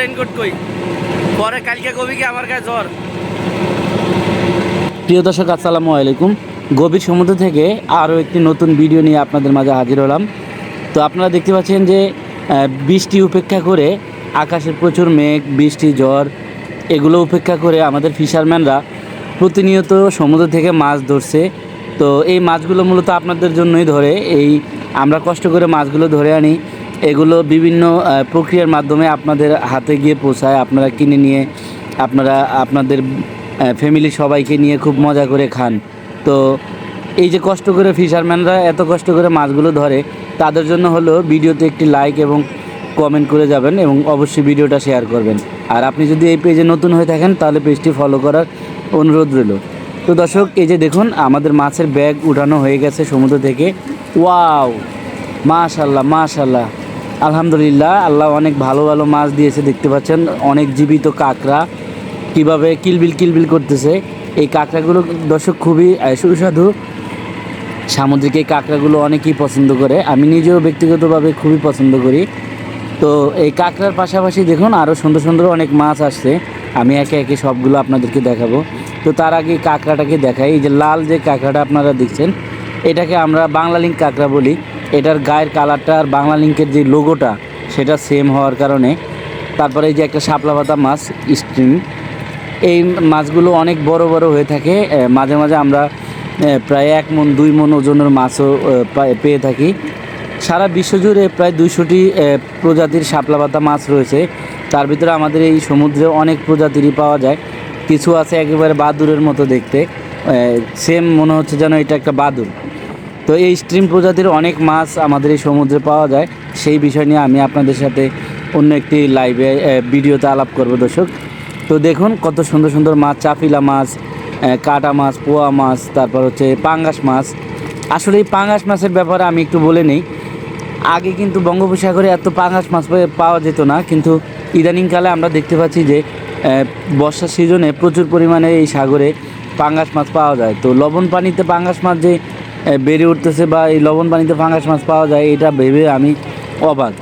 Raincoat কই? পরে কালকে কবি কি আমার কাছে জ্বর? প্রিয় দর্শক, আসসালামু আলাইকুম। গভীর সমুদ্র থেকে আরও একটি নতুন ভিডিও নিয়ে আপনাদের মাঝে হাজির হলাম। তো আপনারা দেখতে পাচ্ছেন যে বৃষ্টি উপেক্ষা করে আকাশের প্রচুর মেঘ, বৃষ্টি, জ্বর, এগুলো উপেক্ষা করে আমাদের ফিশারম্যানরা প্রতিনিয়ত সমুদ্র থেকে মাছ ধরছে। তো এই মাছগুলো মূলত আপনাদের জন্যই ধরে। এই আমরা কষ্ট করে মাছগুলো ধরে আনি। এগুলো বিভিন্ন প্রক্রিয়ার মাধ্যমে আপনাদের হাতে গিয়ে পৌঁছায়। আপনারা কিনে নিয়ে, আপনারা, আপনাদের ফ্যামিলি সবাইকে নিয়ে খুব মজা করে খান। তো এই যে কষ্ট করে ফিশারম্যানরা এত কষ্ট করে মাছগুলো ধরে, তাদের জন্য হলো ভিডিওতে একটি লাইক এবং কমেন্ট করে যাবেন এবং অবশ্যই ভিডিওটা শেয়ার করবেন। আর আপনি যদি এই পেজে নতুন হয়ে থাকেন, তাহলে পেজটি ফলো করার অনুরোধ রইল। তো দর্শক, এই যে দেখুন, আমাদের মাছের ব্যাগ উঠানো হয়ে গেছে সমুদ্র থেকে। ওয়াও মাশাল্লাহ মাশাল্লাহ। আলহামদুলিল্লাহ, আল্লাহ অনেক ভালো ভালো মাছ দিয়েছে, দেখতে পাচ্ছেন। অনেক জীবিত কাঁকড়া। কীভাবে কিলবিল কিলবিল করতেছে। এই কাঁকড়াগুলো দর্শক খুবই সুস্বাদু। সামুদ্রিক এই কাঁকড়াগুলো অনেকেই পছন্দ করে। আমি নিজেও ব্যক্তিগতভাবে খুবই পছন্দ করি। তো এই কাঁকড়ার পাশাপাশি দেখুন আরও সুন্দর সুন্দর অনেক মাছ আসছে। আমি একে একে সবগুলো আপনাদেরকে দেখাবো। তো তার আগে কাঁকড়াটাকে দেখাই। এই যে লাল যে কাঁকড়াটা আপনারা দেখছেন এটাকে আমরা বাংলা লিঙ্ক কাঁকড়া বলি। এটার গায়ের কালারটা আর বাংলা লিঙ্কের যে লোগোটা সেটা সেম হওয়ার কারণে। তারপরে এই যে একটা শাপলা পাতা মাছ স্ট্রিং এই মাছগুলো অনেক বড় বড় হয়ে থাকে। মাঝে মাঝে আমরা প্রায় এক মন, দুই মন ওজনের মাছও পেয়ে থাকি। সারা বিশ্বজুড়ে প্রায় দুইশোটি প্রজাতির শাপলা পাতা মাছ রয়েছে। তার ভিতরে আমাদের এই সমুদ্রে অনেক প্রজাতিরই পাওয়া যায়। কিছু আছে একেবারে বাদুরের মতো দেখতে। সেম মনে হচ্ছে যেন এটা একটা বাদুর তো এই স্ট্রিম প্রজাতির অনেক মাছ আমাদের এই সমুদ্রে পাওয়া যায়। সেই বিষয় নিয়ে আমি আপনাদের সাথে অন্য একটি লাইভে ভিডিওতে আলাপ করব দর্শক। তো দেখুন কত সুন্দর সুন্দর মাছ চাপিলা মাছ কাটা মাছ পোয়া মাছ তারপর হচ্ছে পাঙ্গাস মাছ। আসলে এই পাঙ্গাস মাছের ব্যাপারে আমি একটু বলে নিই। আগে কিন্তু বঙ্গোপসাগরে এত পাঙ্গাস মাছ পাওয়া যেত না। কিন্তু ইদানিংকালে আমরা দেখতে পাচ্ছি যে আহ, বর্ষার সিজনে প্রচুর পরিমাণে এই সাগরে পাঙ্গাস মাছ পাওয়া যায়। তো লবণ পানিতে পাঙ্গাস মাছ যে বেড়ে উঠতেছে বা এই লবণ পানিতে পাঙ্গাস মাছ পাওয়া যায়, এটা ভেবে আমি অবাক।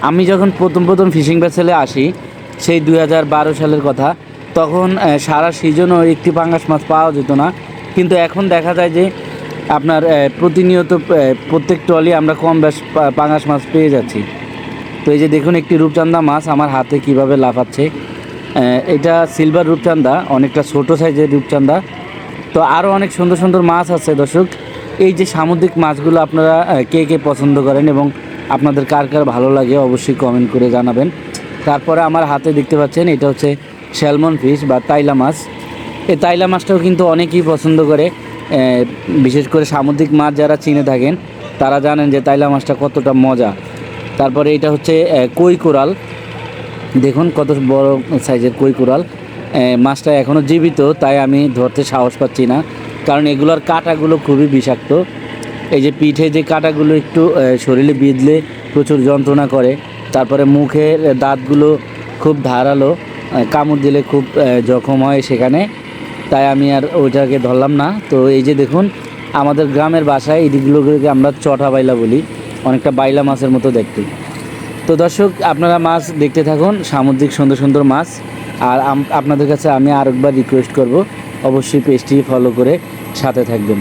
আমি যখন প্রথম প্রথম ফিশিং ভেসেলে আসি, সেই দু হাজার বারো সালের কথা, তখন সারা সিজনও একটি পাঙ্গাস মাছ পাওয়া যেত না। কিন্তু এখন দেখা যায় যে, আপনার প্রতিনিয়ত প্রত্যেক টলি আমরা কম বেশ পা- পাঙাশ মাছ পেয়ে যাচ্ছি। তো এই যে দেখুন একটি রূপচান্দা মাছ আমার হাতে কীভাবে লাফাচ্ছে। এটা সিলভার রূপচান্দা অনেকটা ছোট সাইজের রূপচান্দা তো আরও অনেক সুন্দর সুন্দর মাছ আছে দর্শক। এই যে সামুদ্রিক মাছগুলো আপনারা কে কে পছন্দ করেন এবং আপনাদের কার কার ভালো লাগে অবশ্যই কমেন্ট করে জানাবেন। তারপরে আমার হাতে দেখতে পাচ্ছেন, এটা হচ্ছে স্যালমন ফিশ বা তাইলা মাছ। এই তাইলা মাছটাও কিন্তু অনেকেই পছন্দ করে। বিশেষ করে সামুদ্রিক মাছ যারা চিনে থাকেন, তারা জানেন যে তাইলা মাছটা কতটা মজা। তারপরে এটা হচ্ছে কই কোরাল। দেখুন কত বড় সাইজের কই কোরাল মাছটা এখনও জীবিত, তাই আমি ধরতে সাহস পাচ্ছি না। কারণ এগুলোর কাঁটাগুলো খুবই বিষাক্ত। এই যে পিঠে যে কাঁটাগুলো একটু শরীরে বিঁধলে প্রচুর যন্ত্রণা করে, তারপরে মুখের দাঁতগুলো খুব ধারালো কামড় দিলে খুব জখম হয় সেখানে। তাই আমি আর ওইটাকে ধরলাম না। তো এই যে দেখুন, আমাদের গ্রামের বাসায় এইগুলোকে আমরা চটা বাইলা বলি, অনেকটা বাইলা মাছের মতো দেখতে। তো দর্শক, আপনারা মাছ দেখতে থাকুন, সামুদ্রিক সুন্দর সুন্দর মাছ। আর আপনাদের কাছে আমি আরেকবার রিকোয়েস্ট করব, অবশ্যই পেজটি ফলো করে সাথে থাকবেন।